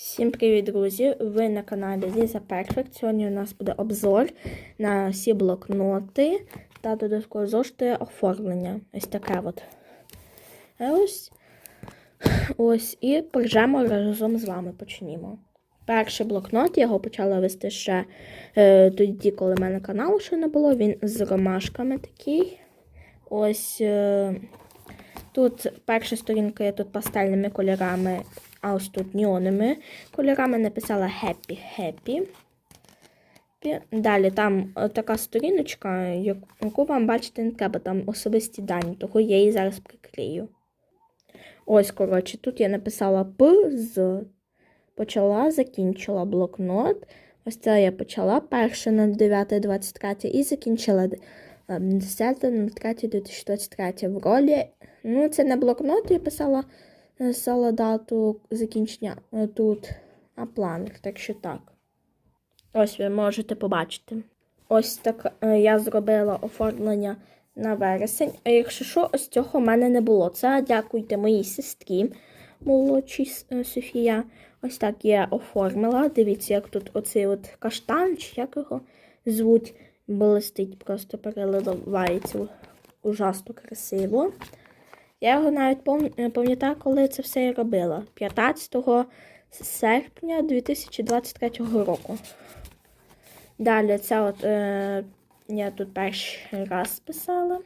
Всім привіт, друзі! Ви на каналі Ліза Perfect. Сьогодні у нас буде обзор на всі блокноти та додатково зошити оформлення. Ось таке от. А Ось. Ось. І поржемо разом з вами почнімо. Перший блокнот я його почала вести ще е, тоді, коли в мене каналу ще не було. Він з ромашками такий. Ось. Е, Тут перша сторінка є тут пастельними кольорами, а ось тут неонними кольорами написала Happy Happy. Далі там е, така сторіночка, яку вам бачити не треба, там особисті дані, того я її зараз прикрию. Ось, коротше, тут я написала П з почала, закінчила блокнот. Ось це я почала перше на 9.23 і закінчила 10.03.2023 в ролі. Ну, це не блокнот, я писала, писала дату закінчення е, тут, а планер, так що так. Ось ви можете побачити. Ось так е, я зробила оформлення на вересень. А якщо що, ось цього в мене не було. Це дякуйте моїй сестрі, молодшій е, Софія. Ось так я оформила. Дивіться, як тут оцей от каштан, чи як його звуть, блистить, просто переливається ужасно красиво. Я його навіть пам- пам'ятаю, коли це все я робила. 15 серпня 2023 року. Далі це от е, я тут перший раз писала.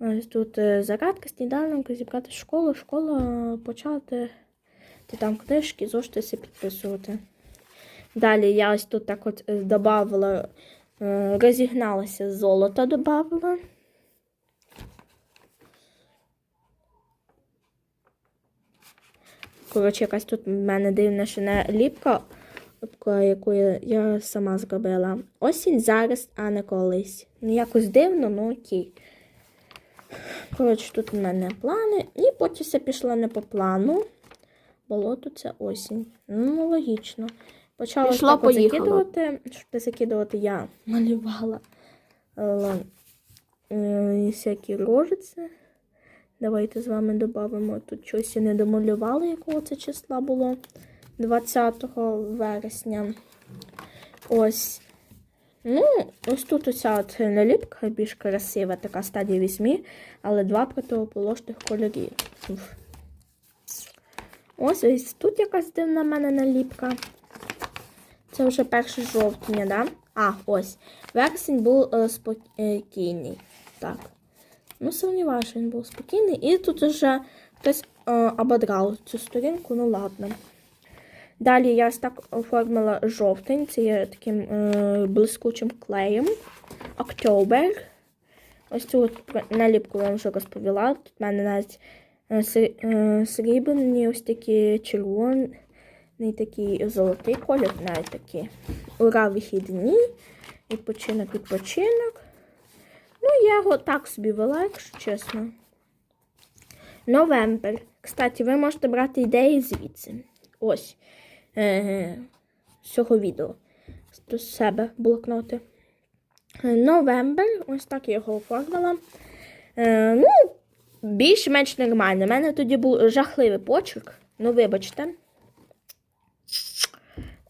Ось тут е, зарядка, сніданок, зібрати школу, школа почати. Ти там книжки, зошити все підписувати. Далі я ось тут так от е, додавала, е, розігналася золото додавала. Коротше, якась тут в мене дивна ще не ліпка, яку я, сама зробила. Осінь зараз, а не колись. Ну, якось дивно, ну окей. Коротше, тут в мене плани. І потім все пішло не по плану. Болото це осінь. Ну, логічно. Почала Пішло, так закидувати. Щоб закидувати, я малювала е, всякі рожиці. Давайте з вами додамо. Тут щось я не домалювала, якого це числа було 20 вересня. Ось. Ну, ось тут оця от наліпка більш красива, така стадія вісьмі, але два противоположних кольорів. Ось ось тут якась дивна в мене наліпка. Це вже 1 жовтня, да? А, ось. Вересень був е, спокійний. Так. Ну, сумніваюся, він був спокійний. І тут вже хтось е, ободрав цю сторінку, ну ладно. Далі я ось так оформила жовтень, це є таким е, блискучим клеєм. Октобер. Ось цю от наліпку я вам вже розповіла. Тут в мене навіть е, е, срібні, ось такі червоний, такий золотий колір, навіть такі. Ура, вихідні, відпочинок, відпочинок. Ну, я його так собі вела, якщо чесно. Новембер. Кстати, ви можете брати ідеї звідси. Ось. Е, з цього відео. З себе блокноти. Е, Новембер. Ось так я його оформила. Е, ну, більш-менш нормально. У мене тоді був жахливий почерк. Ну, вибачте.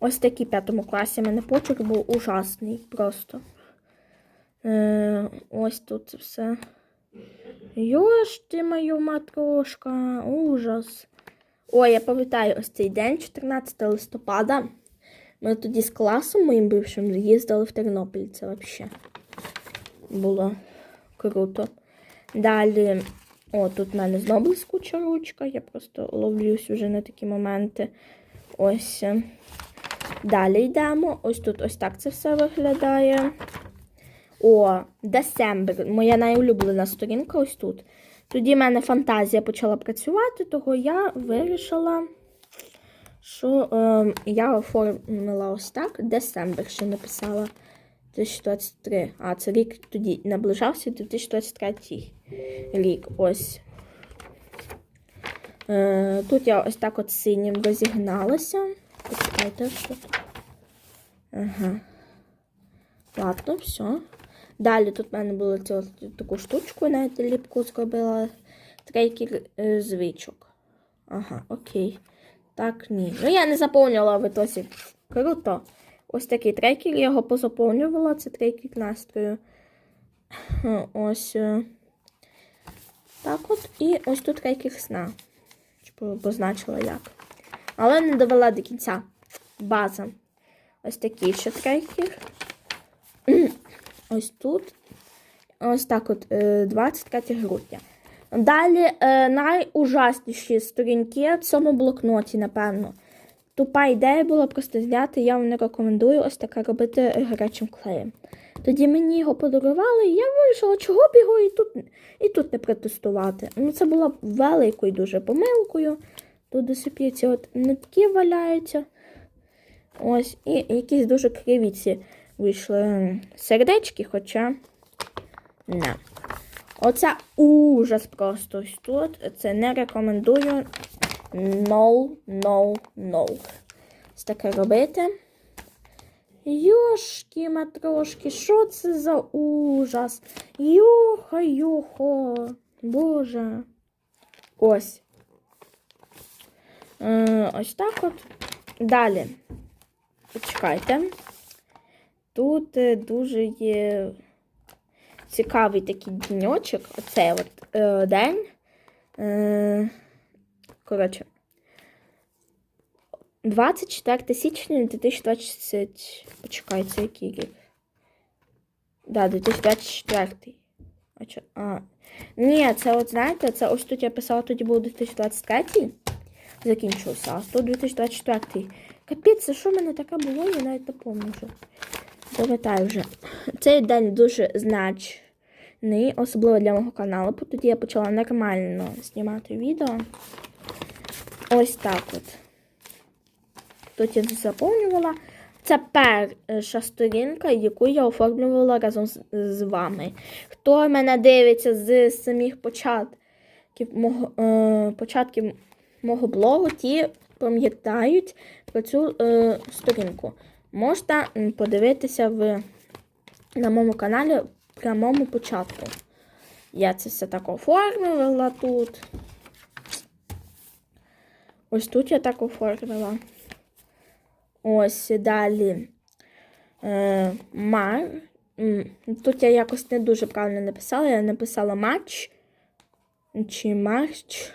Ось такий п'ятому класі. У мене почерк був ужасний просто. Е, ось тут це все. Йош ти мою матрошка, ужас. Ой, я пам'ятаю ось цей день, 14 листопада. Ми тоді з класом моїм бившим їздили в Тернопіль. Це взагалі було круто. Далі, о, тут в мене знову блискуча ручка. Я просто ловлюсь вже на такі моменти. Ось. Далі йдемо. Ось тут ось так це все виглядає. О, Десембр. Моя найулюблена сторінка ось тут. Тоді в мене фантазія почала працювати, того я вирішила, що е, я оформила ось так. Десембр ще написала 2023. А, це рік тоді наближався 2023 рік. Ось. Е, тут я ось так от синім розігналася. Почекайте, що. Ага. Ладно, все. Далі тут в мене було цю таку штучку, навіть ліпку зробила трекер звичок. Ага, окей. Так, ні. Ну, я не заповнювала в ітосі. Круто. Ось такий трекер, я його позаповнювала, це трекер настрою. Ось. е, Так от. І ось тут трекер сна. Позначила як. Але не довела до кінця. База. Ось такий ще трекер. Ось тут. Ось так от, е, 23 грудня. Далі е, найужасніші сторінки в цьому блокноті, напевно. Тупа ідея була просто зняти, я вам не рекомендую ось таке робити гарячим клеєм. Тоді мені його подарували, і я вирішила, чого б його і тут, і тут не протестувати. Ну, це була великою дуже помилкою. Тут до сих от нитки валяються. Ось, і якісь дуже криві ці вийшли сердечки, хоча не. Оце ужас просто ось тут. Це не рекомендую. No, no, no. Ось таке робити. Йошки, матрошки, що це за ужас? Йоха, йохо. Боже. Ось. Е, ось так от. Далі. Почекайте. Тут е, дуже є цікавий такий дньочок. Оцей от е, день. Е, коротше. 24 січня 2020. Почекай, це який рік? Да, 2024. А. Ні, це от знаєте, це ось тут я писала, тоді був 2023 закінчився, а тут 2024. Капець, це що в мене таке було, я навіть не пам'ятаю. Пам'ятаю вже. Цей день дуже значний, особливо для мого каналу, бо тоді я почала нормально знімати відео. Ось так от. Тут я заповнювала. Це перша сторінка, яку я оформлювала разом з, з вами. Хто мене дивиться з самих початків мого, е, початків мого блогу, ті пам'ятають про цю е, сторінку. Можете м, подивитися в, на моєму каналі в прямому початку. Я це все так оформила тут. Ось тут я так оформила. Ось далі. Е, мар. Тут я якось не дуже правильно написала. Я написала матч. Чи матч.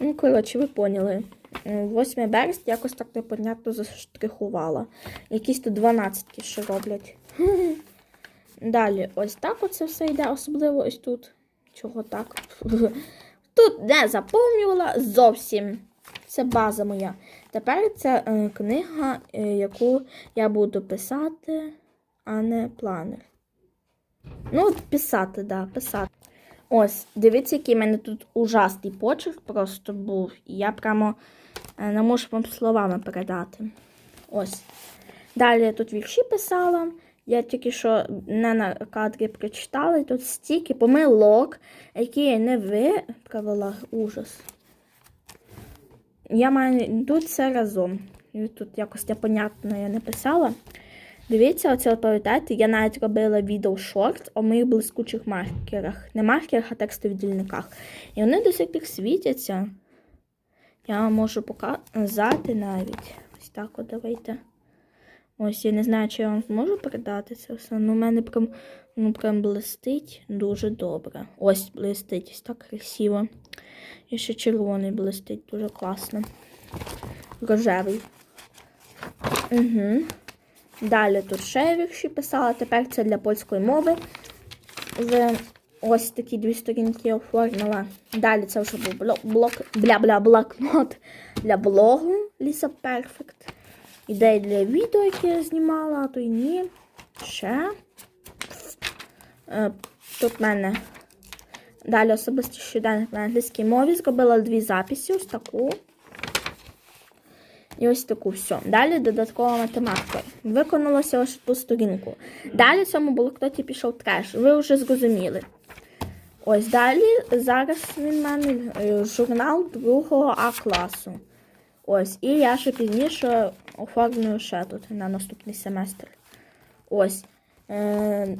Ну, коротше, ви поняли. Е, 8 березня якось так непонятно заштрихувала. Якісь тут 12 ще роблять. Далі, ось так оце все йде, особливо ось тут. Чого так? Тут не заповнювала зовсім. Це база моя. Тепер це е, книга, е, яку я буду писати, а не планер. Ну, писати, да, писати. Ось, дивіться, який в мене тут ужасний почерк просто був. Я прямо е, не можу вам словами передати. Ось. Далі я тут вірші писала. Я тільки що не на кадрі прочитала. Тут стільки помилок, які я не виправила. Ужас. Я маю тут все разом. І тут якось непонятно я не писала. Дивіться, оце пам'ятаєте, я навіть робила відео шорт о моїх блискучих маркерах. Не маркерах, а текстових дільниках. І вони до сих пір світяться. Я вам можу показати навіть. Ось так от давайте. Ось я не знаю, чи я вам зможу передати це все. Ну, у мене прям, ну, прям блистить дуже добре. Ось блистить, ось так красиво. І ще червоний блистить, дуже класно. Рожевий. Угу. Далі тут ще я писала. Тепер це для польської мови. В ось такі дві сторінки оформила. Далі це вже був блок, блок бля-бля, блокнот для блогу Ліса Перфект. Ідеї для відео, яке я знімала, а то й ні. Ще. Е, Тут в мене далі особисто щоденник на англійській мові. Зробила дві записи, ось таку. І ось таку все. Далі додаткова математика. Виконалося ось ту сторінку. Далі в цьому блокноті пішов треш. Ви вже зрозуміли. Ось далі зараз він мене е, журнал другого А класу. Ось, і я ще пізніше оформлю ще тут на наступний семестр. Ось. Е,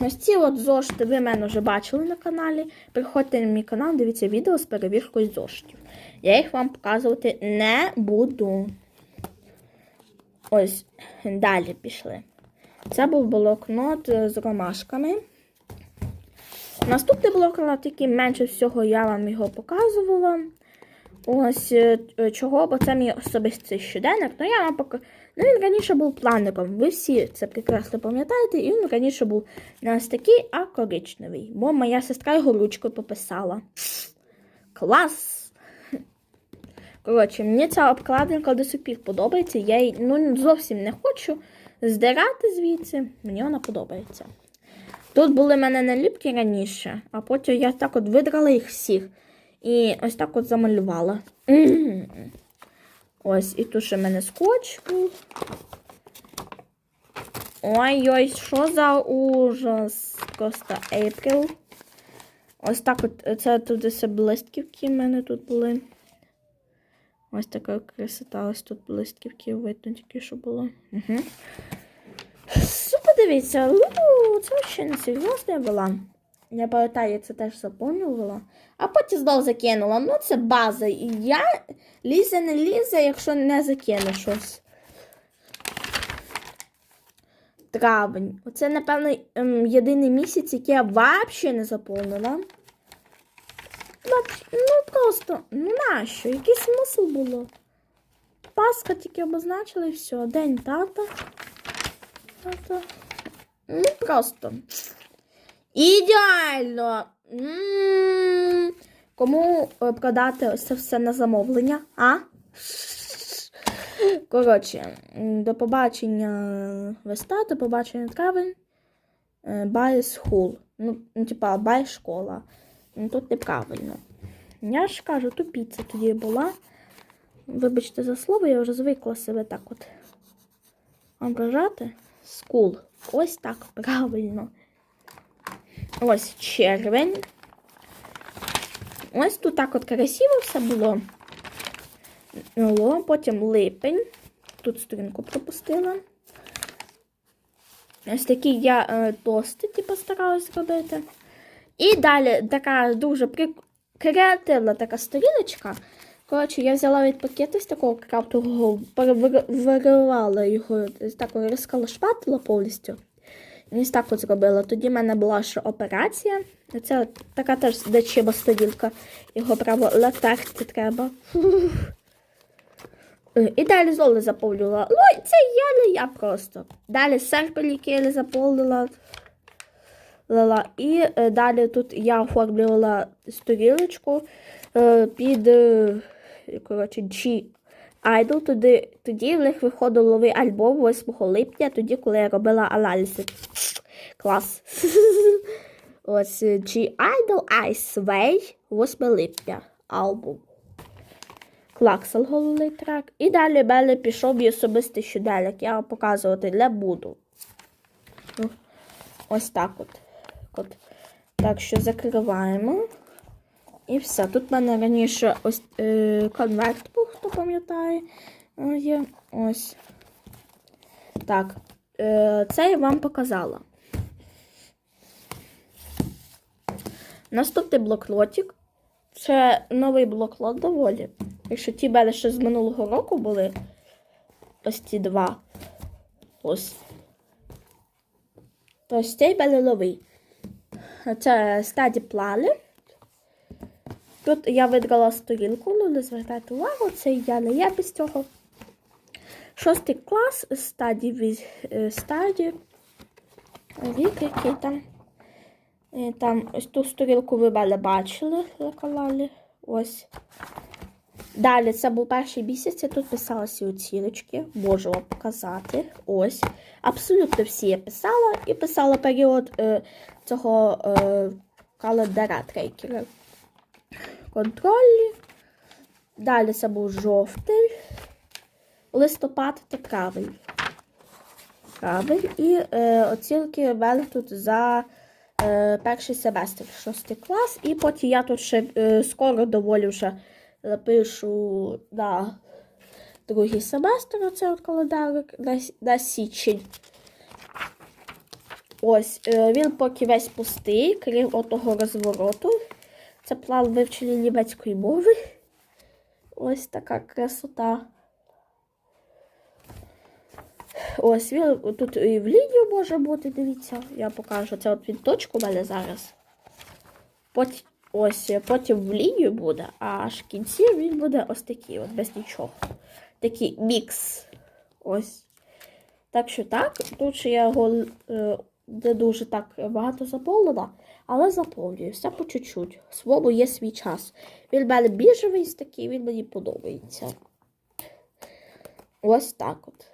ось ці от зошити ви мене вже бачили на каналі. Приходьте на мій канал, дивіться відео з перевіркою зошитів. Я їх вам показувати не буду. Ось, далі пішли. Це був блокнот е, з ромашками. Наступний блокнот, який менше всього я вам його показувала. Ось е, е, чого, бо це мій особистий щоденник. Ну, я вам пока... ну, він раніше був планником. Ви всі це прекрасно пам'ятаєте, і він раніше був не ось такий, а коричневий. Бо моя сестра його ручкою пописала. Клас! Коротше, мені ця обкладинка до сих пір подобається. Я її ну, зовсім не хочу здирати звідси. Мені вона подобається. Тут були в мене наліпки раніше, а потім я так от видрала їх всіх. І ось так от замалювала. Ось, і тут ще в мене скотч. Ой-ой, що за ужас. Просто April. Ось так от, це тут все блисківки в мене тут були. Ось така красота, ось тут блисківки видно тільки що було. Угу. Подивіться, ну, це ще не серйозна була. Я пам'ятаю, це теж заповнювала. А потім знов закинула. Ну, це база. І я лізе не лізе, якщо не закину щось. Травень. Оце, напевно, ем, єдиний місяць, який я взагалі не заповнила. Ну, ну просто, ну нащо? Який смисл було? Пасха тільки обозначили і все. День тата. Тата. Ну, просто. Ідеально! М, Кому е, продати ось це все на замовлення? А? Коротше, до побачення веста, до побачення травень. Е, Buy school. Ну, ну, типа, buy школа. Ну, тут неправильно. Я ж кажу, тупіця тоді була. Вибачте за слово, я вже звикла себе так от ображати. Скул. Ось так правильно. Ось червень. Ось тут так от красиво все було. Було. Потім липень. Тут сторінку пропустила. Ось такі я е, тости, типу, старалась зробити. І далі така дуже креативна така сторіночка. Коротше, я взяла від пакету з такого крафтового, перевирувала його, так розколошпатила повністю. І ось так от зробила. Тоді в мене була ще операція. Це така теж дечиба сторінка. Його право латерти треба. Е, І далі золи заповнювала. Ну, це я не я просто. Далі серпель, який я заповнила. Лала. І е, далі тут я оформлювала сторіночку е, під коротше, G Idol. Тоді, тоді в них виходив новий альбом 8 липня, тоді, коли я робила аналізи. Клас. Ось е, G Idol Ice Way 8 липня. Альбом. Клаксел головний трек. І далі в мене пішов мій особистий щоденник. Я вам показувати не буду. Ну, Ось так от. от. Так що закриваємо. І все. Тут в мене раніше ось е, конверт був, хто пам'ятає. е, Є. Ось. Так. Е, це я вам показала. Наступний блокнотик. Це новий блокнот доволі. Якщо ті мене ще з минулого року були. Ось ці два. Ось. То ось цей мене новий. Це стаді плани. Тут я видрала сторінку, ну не звертайте увагу, це я не я без цього. Шостий клас стаді віз- е, стаді. Вік, який там. І там ось ту сторінку ви мене бачили на каналі. Ось. Далі це був перший місяць, я тут писалася оціночки, можу вам показати. Ось. Абсолютно всі я писала і писала період е, цього е, календаря трекера. Контрольні. Далі це був жовтий, листопад та травень. Травень. І е, оцінки в мене тут за е, перший семестр, шостий клас. І потім я тут ще е, скоро доволі вже запишу на другий семестр, оце от календарик на, на січень. Ось, е, він поки весь пустий, крім отого розвороту. Це план вивчення німецької мови. Ось така красота. Ось він тут і в лінію може бути, дивіться, я покажу. Це от він точку в мене зараз. Потім, ось, потім в лінію буде, а аж в кінці він буде ось такий, от без нічого. Такий мікс. Ось. Так що так, тут ще я його е, не дуже так багато заповнила, але заповнюю все по чуть-чуть. Своєму є свій час. Він мене біжевий такий, він мені подобається. Ось так от.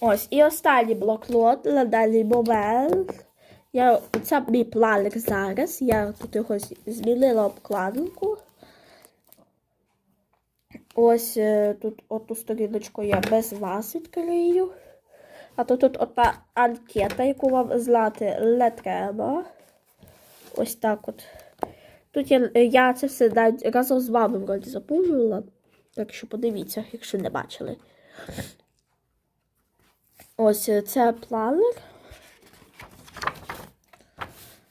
Ось, і останній блокнот на даний момент. Я, це мій планер зараз. Я тут його змінила обкладинку. Ось е, тут оту сторіночку я без вас відкрию. А то тут ота анкета, яку вам злати не треба. Ось так от. Тут я, я це все разом з вами вроді заповнювала. Так що подивіться, якщо не бачили. Ось е, це планер.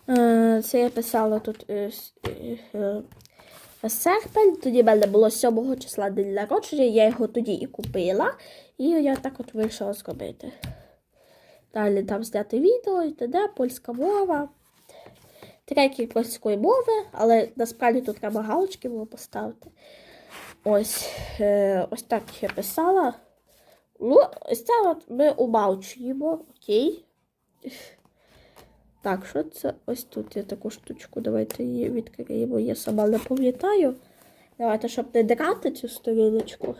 Е, Це я писала тут е, серпень. Тоді в мене було 7 числа день народження, я його тоді і купила. І я так от вирішила зробити. Далі там зняти відео і т.д. польська мова. Треки польської мови, але насправді тут треба галочки було поставити. Ось, е, ось так я писала. Ну, ось це от ми умалчуємо, окей. Так, що це? Ось тут є таку штучку. Давайте її відкриємо. Я сама не пам'ятаю. Давайте, щоб не драти цю сторіночку,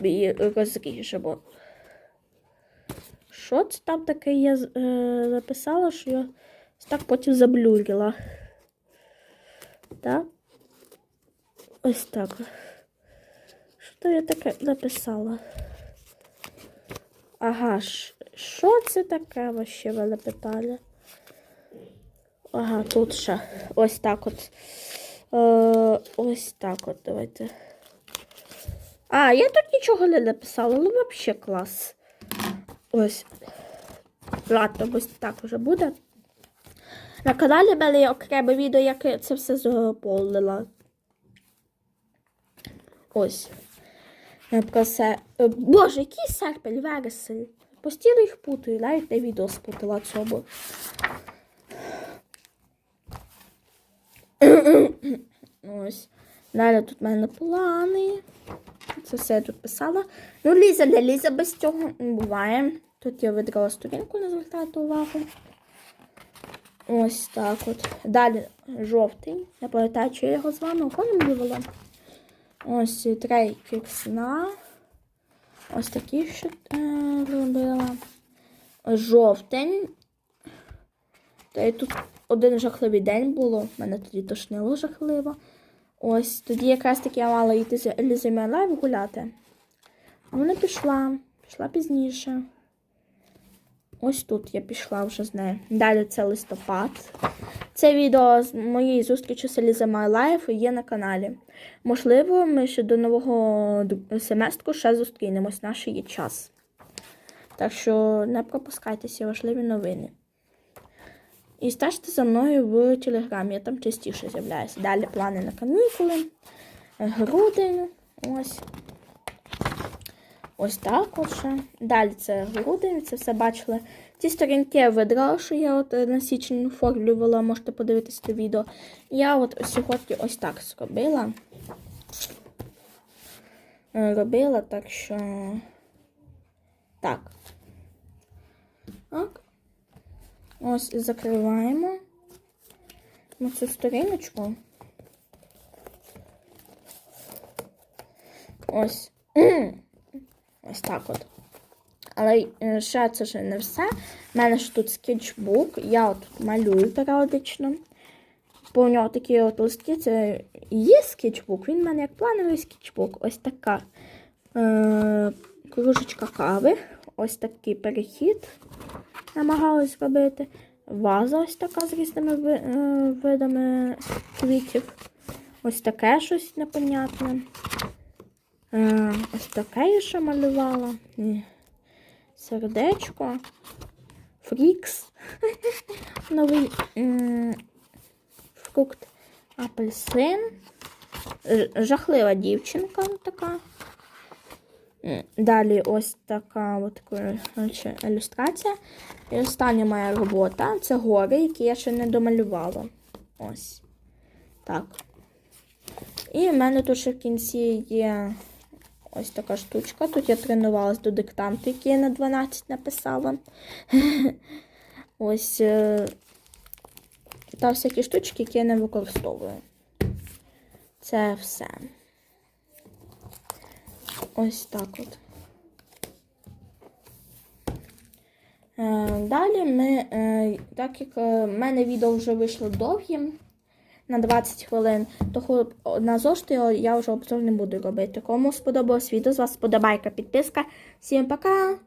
ми її розріжемо. Що це там таке я е, написала, що я так потім заблюрила. Так? Ось так. Що то я таке написала? Ага, що це таке вообще мене питання? Ага, тут ще. Ось так от. Е, ось так от, давайте. А, я тут нічого не написала, ну взагалі клас. Ось. Ладно, ось так вже буде. На каналі в мене є окреме відео, як я це все заповнила. Ось. Я про це. Е, Боже, який серпень, вересень. Постійно їх путаю, навіть не відео спутала цьому. Ось. Далі тут в мене плани. Це все я тут писала. Ну, Ліза, не Ліза без цього не буває. Тут я видрала сторінку, не звертайте увагу. Ось так от. Далі жовтий. Я пам'ятаю, що я його з вами оформлювала. Ось трейфік сна. Ось такі ще е, робила. Жовтень. Та й тут один жахливий день було. У мене тоді тошнило жахливо. Ось тоді якраз таки я мала йти з Елізою Лайв гуляти. А вона пішла. Пішла пізніше. Ось тут я пішла вже з нею. Далі це листопад. Це відео з моєї зустрічі з Еліза My є на каналі. Можливо, ми ще до нового семестру ще зустрінемось. Наш є час. Так що не пропускайте ці важливі новини. І стежте за мною в телеграмі, я там частіше з'являюся. Далі плани на канікули, е, грудень. Ось. Ось так от ще. Далі це грудень, це все бачили. Ці сторінки я видрала, що я от е, на січень оформлювала, можете подивитися це відео. Я от сьогодні ось так зробила. Е, Робила, так що. Так. Так. Ось закриваємо ми цю сторіночку. Ось. Ось так от. Але е, ще це ж не все. У мене ж тут скетчбук. Я от малюю періодично. По нього такі от листки. Це є скетчбук. Він в мене як плановий скетчбук. Ось така е, кружечка кави. Ось такий перехід намагалась зробити. Ваза ось така з різними е, видами квітів. Ось таке щось непонятне. Е, ось таке я ще малювала. Сердечко, фрікс, новий фрукт, апельсин, жахлива дівчинка така. Далі ось така от ілюстрація. І остання моя робота це гори, які я ще не домалювала. Ось. Так. І в мене тут ще в кінці є ось така штучка. Тут я тренувалась до диктанту, який я на 12 написала. Ось е, та всякі штучки, які я не використовую. Це все. Ось так от. Е, Далі ми, е, так як е, в мене відео вже вийшло довгим на 20 хвилин, то на зошти я вже обзор не буду робити. Кому сподобалось відео, з вас сподобайка, підписка. Всім пока!